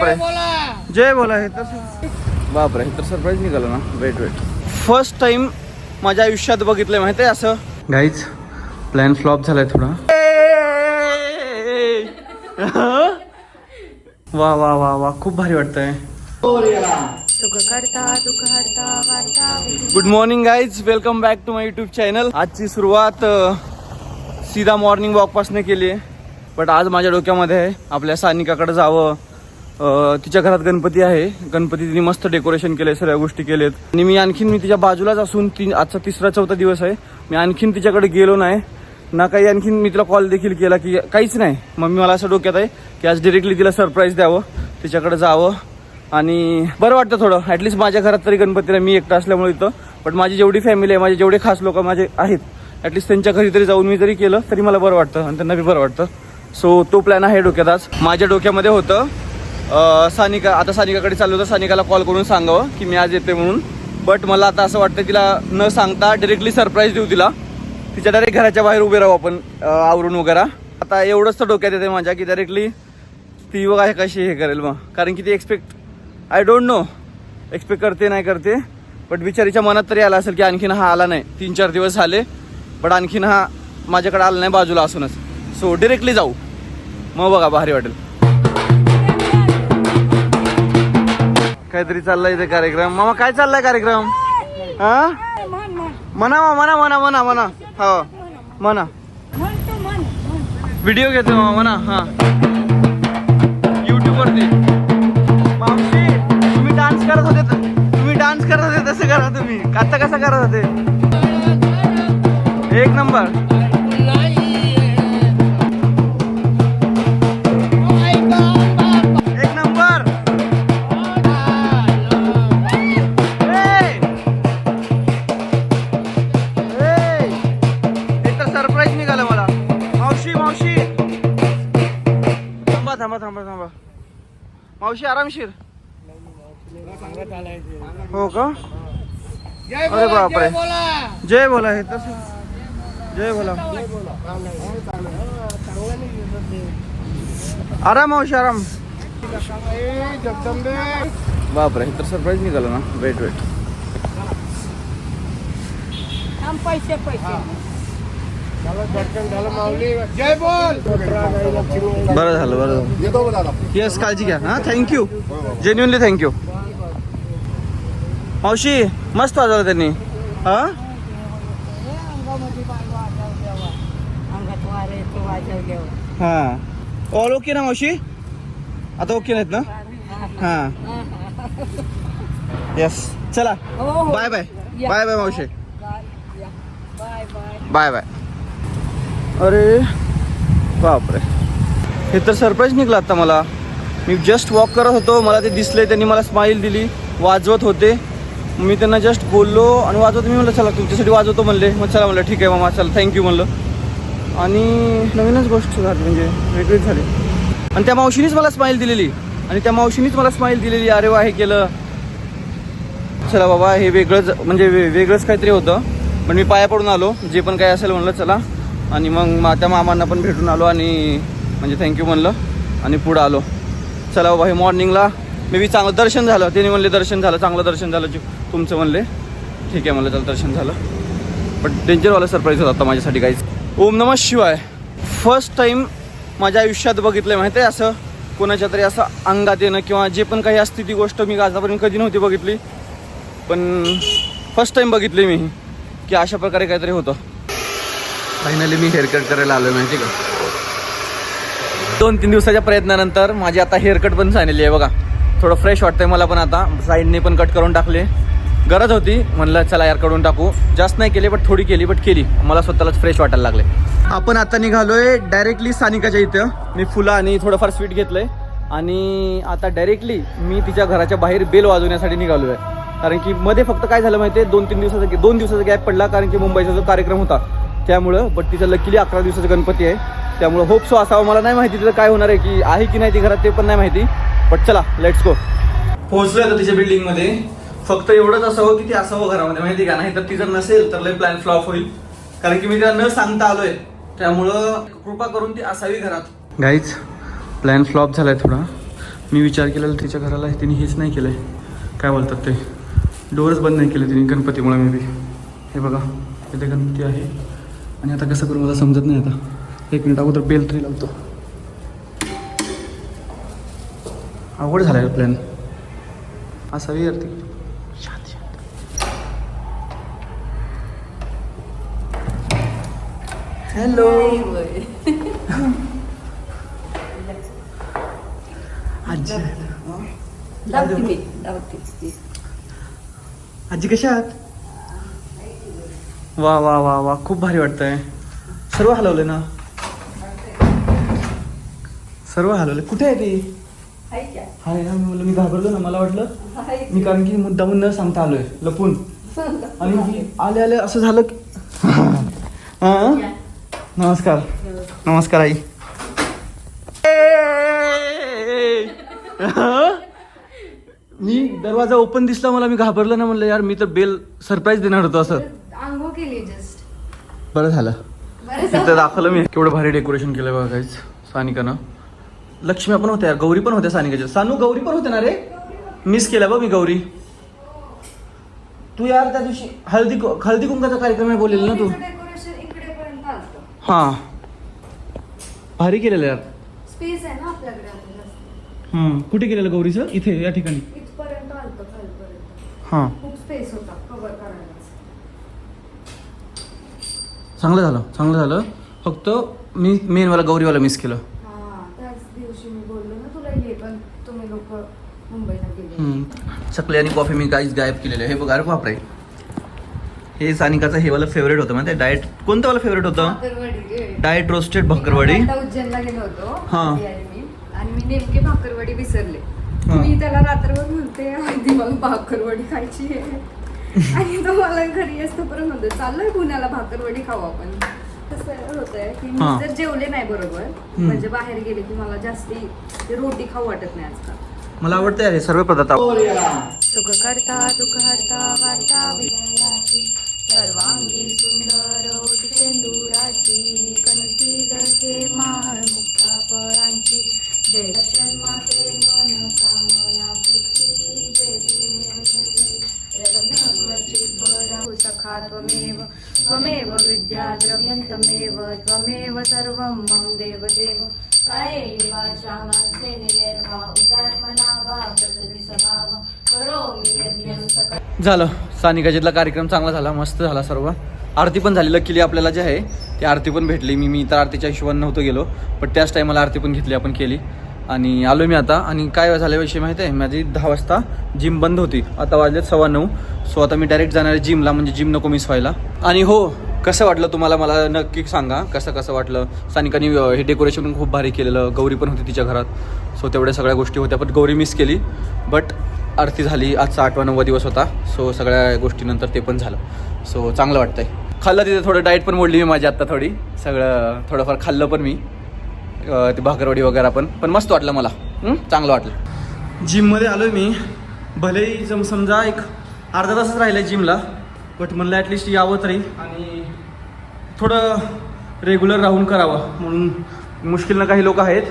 बापरे. जय बोला. हे तर बापरे हे तर सरप्राईज निघालं ना. वेट वेट फर्स्ट टाइम माझ्या आयुष्यात बघितलंय माहिती आहे असं? गाईच प्लॅन फ्लॉप झालाय थोडा. वा वा वा वा खूप भारी वाटतंय. Good morning guys welcome back to my YouTube channel आजची सुरुवात सीधा मॉर्निंग वॉकपासून केली आहे बट आज माझ्या डोक्यामध्ये आहे आपल्या सानिकाकडे जावं. तिच्या घरात गणपती आहे. गणपती तिने मस्त डेकोरेशन केलंय सगळ्या गोष्टी केल्यात. आणि मी आणखीन मी तिच्या बाजूलाच असून ती आजचा तिसरा चौथा दिवस आहे. मी आणखीन तिच्याकडे गेलो नाही. ना काही आणखीन मी तिला कॉल देखील केला की काहीच नाही. मग मी मला असं डोक्यात आहे की आज डिरेक्टली तिला सरप्राईज द्यावं तिच्याकडे जावं. आणि बरं वाटतं थोडं. ॲटलिस्ट माझ्या घरात तरी गणपतीला मी एकटा असल्यामुळे इथं. पण माझी जेवढी फॅमिली आहे माझे जेवढे खास लोक माझे आहेत ॲटलिस्ट त्यांच्या घरी तरी जाऊन मी जरी केलं तरी मला बरं वाटतं. आणि त्यांना बी बरं वाटतं. सो तो प्लॅन आहे डोक्यात आज. माझ्या डोक्यामध्ये होतं. सानिका आता सानिकाकडे चाललो होतं सानिकाला कॉल करून सांगावं की मी आज येते म्हणून. बट मला आता असं वाटतं तिला न सांगता डिरेक्टली सरप्राईज देऊ तिला. तिच्या डायरेक्ट घराच्या बाहेर उभे राहू आपण आवरून वगैरे. आता एवढंच तर डोक्यात येते माझ्या की डायरेक्टली ती बघा कशी हे करेल मग कारण की ती expect I don't know expect करते नाही करते. बट बिचारीच्या मनात तरी आला असेल की आणखीन हा आला नाही. तीन चार दिवस झाले. बट आणखीन हा माझ्याकडे आला नाही बाजूला असूनच. सो डिरेक्टली जाऊ. मग बघा भारी वाटेल. काहीतरी चाललाय इथे कार्यक्रम. मामा काय चाललाय कार्यक्रम? हा? म्हणा म्हणा म्हणा म्हणा म्हणा. हो. म्हणा. व्हिडिओ घेतो मामा म्हणा हा. युट्यूब वरती. मावशी तुम्ही डान्स करत होते तुम्ही डान्स करत होते तसं करा तुम्ही. आता कसं करत होते? एक नंबर थांबा थांबा थांबा. थांबा मावशी आरामशीर हो का? अरे बापरे. जय बोला हे तस जय बोला. आराम मावशी आराम. बापरे हे तर सरप्राईज निघालं ना. वेट वेट पैसे पैसे. बरं झालं बरं झालं. येस काळजी घ्या. हाँ थँक्यू जेन्युनली थँक्यू मावशी मस्त वाजवलं त्यांनी. हाँ? तो हाँ. ऑल ओके ना मावशी? आता ओके नाहीत ना? हाँ. येस चला. बाय बाय बाय बाय मावशी. बाय बाय बाय बाय अरे बापरे. हे तर सरप्राईज निघला आता मला. मी जस्ट वॉक करत होतो मला ते दिसले त्यांनी मला स्माईल दिली वाजवत होते. मी त्यांना जस्ट बोललो आणि वाजवत मी म्हणलं चला तुमच्यासाठी वाजवतो म्हणले. मग चला म्हणलं ठीक आहे मामा चला थँक्यू म्हणलं. आणि नवीनच गोष्ट झाली म्हणजे वेगळीच झाली. आणि त्या मावशीनीच मला स्माईल दिलेली. आणि त्या मावशीनीच मला स्माईल दिलेली अरे वा हे केलं. चला बाबा हे वेगळंच म्हणजे वे- वेगळंच काहीतरी होतं. पण मी पाया पडून आलो जे पण काही असेल म्हणलं चला. आणि मग माझ्या मामांना पण भेटून आलो आणि म्हणजे थँक्यू म्हणलं आणि पुढं आलो. चला बाबा हे मॉर्निंगला मे बी चांगलं दर्शन झालं. त्यांनी म्हणले दर्शन झालं चांगलं दर्शन झालं जे- तुमचं म्हणले. ठीक आहे म्हणलं चला दर्शन झालं. बट डेंजरवाला सरप्राईज होता आता माझ्यासाठी काहीच ओम नमः शिवाय. फर्स्ट टाईम माझ्या आयुष्यात बघितलं आहे माहिती आहे असं? कोणाच्या तरी असं अंगात येणं किंवा जे पण काही असते ती गोष्ट मी आतापर्यंत कधी नव्हती बघितली. पण फर्स्ट टाईम बघितली मी की अशा प्रकारे काहीतरी होतं. फायनली मी हेअरकट करायला आलो माहिती का? दोन तीन दिवसाच्या प्रयत्नानंतर माझी आता हेअरकट पण झालेली आहे बघा. थोडं फ्रेश वाटतंय मला पण आता. साईडने पण कट करून टाकले. गरज होती. म्हणलं चला यार करून टाकू. जास्त नाही केली बट थोडी केली बट केली. मला स्वतःलाच फ्रेश वाटायला लागले. आपण आता निघालोय डायरेक्टली सानिकाच्या इथं. मी फुलं आणि थोडंफार स्वीट घेतलंय. आणि आता डायरेक्टली मी तिच्या घराच्या बाहेर बेल वाजवण्यासाठी निघालोय. कारण की मध्ये फक्त काय झालं माहिती आहे दोन तीन दिवसाचा दोन दिवसाचा गॅप पडला कारण की मुंबईचा जो कार्यक्रम होता त्यामुळं बट तिचं लकीली अकरा दिवसाचा गणपती आहे. त्यामुळं होप सो असावं. मला नाही माहिती तिथं काय होणार आहे की आहे की नाही ती घरात ते पण नाही माहिती. बट चला लेट्स गो पोहोचलोय आता तिच्या बिल्डिंगमध्ये फक्त एवढंच असावं की ती असावं घरामध्ये माहिती का? नाही तर ती जर नसेल तर लय प्लॅन फ्लॉप होईल. कारण की मी तिला न सांगता आलोय. त्यामुळं कृपा करून ती असावी घरात. गाईच प्लॅन फ्लॉप झालाय थोडा. मी विचार केलेला तिच्या घराला तिने हेच नाही केलं आहे काय बोलतात ते? डोअरच बंद नाही केले तिने गणपतीमुळे मे बी हे बघा इथे गणपती आहे. आणि आता कसं करू मला समजत नाही आता. एक मिनिट अगोदर बेल तरी लावतो. अवघड झाला आहे प्लॅन असावी शांत हॅलो आजी. आजी कशा आहात? वा वा वा वा खूप भारी वाटतंय. सर्व हलवले ना? सर्व हलवले कुठे आहे ती? हाय ना मी म्हणलं मी घाबरलो ना मला वाटलं. मी कारण की मुद्दामून न सांगता आलोय लपून. आणि आले आले असं झालं की हा? नमस्कार. नमस्कार आई. मी दरवाजा ओपन दिसला मला मी घाबरलं ना म्हणलं यार मी तर बेल सरप्राईज देणार होतो असं. बरं झालं. तिथं दाखवलं मी. केवढं भारी डेकोरेशन केलं बघा काहीच सानिकानं. लक्ष्मी पण होत्या गौरी पण होत्या सानिकाच्या. सानू गौरी पण होत्या ना रे? मिस केल्या बघ मी गौरी. तू यार त्या दिवशी हळदी हळदी कुंकाचा कार्यक्रम आहे बोललेला ना तू. हां. भारी केलेलं यार. स्पेस आहे ना आपल्याकडे आता जास्त. हां कुठे केलेलं गौरीचं? इथे या ठिकाणी. इथपर्यंत आलतं खालपर्यंत. हां खूप स्पेस होता कव्हर करायला चांगलं झालं चांगलं झालं फक्त मी मेनवाला गौरीवाला मिस केलं हा त्याच दिवशी मी बोललो ना तुला ये पण तुम्ही लोक मुंबईला गेले हम्म. चकली आणि कॉफी मी काहीच गायब केलेलं आहे हे बघा अरे बापरे हे सानिकाचं हे वाला फेवरेट होतं माहिती डाएट कोणतं वाला फेवरेट होतं भाकरवडी रे. डाएट रोस्टेड भाकरवडी मी आता उज्जैनला गेलो होतो हा. आधी आली मी. आणि मी नेमकी भाकरवडी विसरले हा. मी त्याला रात्रभर म्हणते आधी मला भाकरवडी खायची आहे आणि तो मला घरी असतो परत म्हणतो चाललोय पुण्याला भाकरवडी खाऊ आपण. कसं होतंय की हा. मी जर जेवले नाही बरोबर म्हणजे बाहेर गेले की मला जास्ती ते रोटी खाऊ वाटत नाही आजकाल. मला आवडतं हे सर्व पदार्थ. सुख करता दुःख हरता वार्ता विजयाची सर्वांगी सुंदर सेंदुराची द्रव्यन्तमेव त्वमेव सर्वं मम देवदेव। देव वाचा मानसेन उदात्मना वा प्रकृती स्वभाव। करोमि यज्ञं सकल। झालं. सानिकाजीतला कार्यक्रम चांगला झाला मस्त झाला सर्व. आरती पण झाली लकीली आपल्याला जे आहे ती आरती पण भेटली. मी मी तर आरतीच्या हिशोबाने नव्हतं गेलो पण त्याच टायमाला आरती पण घेतली आपण केली. आणि आलो मी आता. आणि काय झाल्याविषयी माहिती आहे? माझी दहा वाजता जिम बंद होती. आता वाजलेत सव्वा नऊ. सो आता मी डायरेक्ट जाणार आहे जिमला म्हणजे जिम नको मिस व्हायला. आणि हो कसं वाटलं तुम्हाला? मला नक्की सांगा. कसं कसं वाटलं? सानिकाने हे डेकोरेशन पण खूप भारी केलेलं. गौरी पण होती तिच्या घरात. सो तेवढ्या सगळ्या गोष्टी होत्या पण गौरी मिस केली. बट आरती झाली. आजचा आठवा नववा दिवस होता. सो सगळ्या गोष्टीनंतर ते पण झालं. सो चांगलं वाटतंय. खाल्लं तिथे थोडं डाएट पण मोडली मी माझी आत्ता थोडी. सगळं थोडंफार खाल्लं पण मी. ते भाकरवडी वगैरे पण. पण मस्त वाटलं मला. हं? चांगलं वाटलं. जिममध्ये आलो मी. भलेही जम समजा एक अर्धा तासच राहिलं आहे जिमला. बट म्हणलं ॲटलिस्ट यावं तरी. आणि थोडं रेग्युलर राहून करावं. म्हणून मुश्किलनं काही लोक आहेत.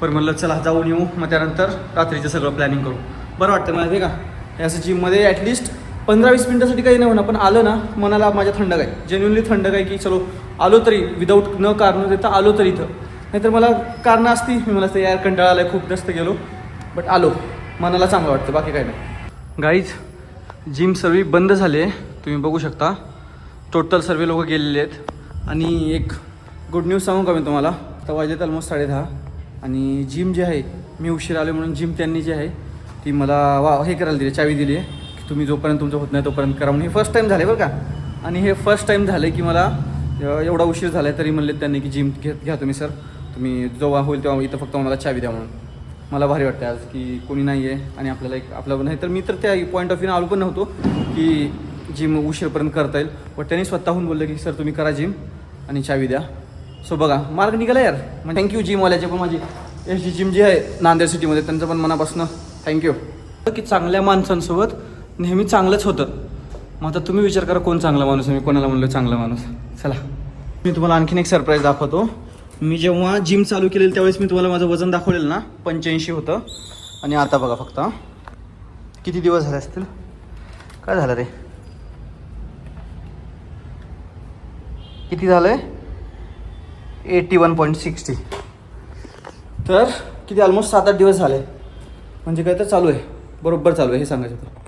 पण म्हणलं चला जाऊन येऊ. मग त्यानंतर रात्रीचं सगळं प्लॅनिंग करू. बरं वाटतं मला ते का या जिममध्ये ॲटलिस्ट पंधरा वीस मिनटासाठी काही नाही होणार पण आलं ना मनाला माझ्या थंड काय. जेन्युनली थंड काय की चलो आलो तरी विदाऊट न कारण देता आलो तरी इथं. नाहीतर मला कारणं असती. मी मला यार कंटाळा आलाय खूप जास्त गेलो. बट आलो. मनाला चांगलं वाटतं बाकी काही नाही. गाईज जिम सर्व बंद झाली आहे. तुम्ही बघू शकता. टोटल सर्व लोक गेलेले आहेत. आणि एक गुड न्यूज सांगू का मी तुम्हाला? आता वाजलेत ऑलमोस्ट साडेदहा. आणि जिम जे आहे मी उशीर आलो म्हणून जिम त्यांनी जी आहे ती मला वा हे करायला दिली चावी दिली आहे की तुम्ही जोपर्यंत तुमचं होत नाही तोपर्यंत करा म्हणून. हे फर्स्ट टाईम झाले बरं का? आणि हे फर्स्ट टाईम झालं की मला एवढा उशीर झाला आहे तरी म्हणले त्यांनी की जिम घेत घ्या तुम्ही सर. तुम्ही जेव्हा होईल तेव्हा इथं फक्त मला चावी द्या म्हणून. मला भारी वाटतं आज की कोणी नाही आहे आणि आपल्याला एक आपलं नाही तर मी तर त्या पॉईंट ऑफ व्ह्यू आलो पण नव्हतो की जिम उशीरपर्यंत करता येईल. पण त्यांनी स्वतःहून बोललं की सर तुम्ही करा जिम आणि चावी द्या. सो बघा मार्ग निघाला यार. मग थँक्यू जिमवाल्याचे पण माझी. एस जी जिम जी आहे नांदेड सिटीमध्ये त्यांचं पण मनापासून थँक्यू की चांगल्या माणसांसोबत नेहमी चांगलंच होतं. मग आता तुम्ही विचार करा कोण चांगला माणूस आहे. मी कोणाला म्हणलो चांगला माणूस? चला. मी तुम्हाला आणखीन एक सरप्राईज दाखवतो. मी जेव्हा जिम चालू केलेलं त्यावेळेस मी तुम्हाला माझं वजन दाखवलेलं ना पंच्याऐंशी होतं. आणि आता बघा फक्त. किती दिवस झाले असतील? काय झालं रे? किती झालं आहे एटी वन पॉईंट सिक्स्टी तर किती? ऑलमोस्ट सात आठ दिवस झाले. म्हणजे काय तर चालू आहे. बरोबर चालू आहे हे सांगायचं होतं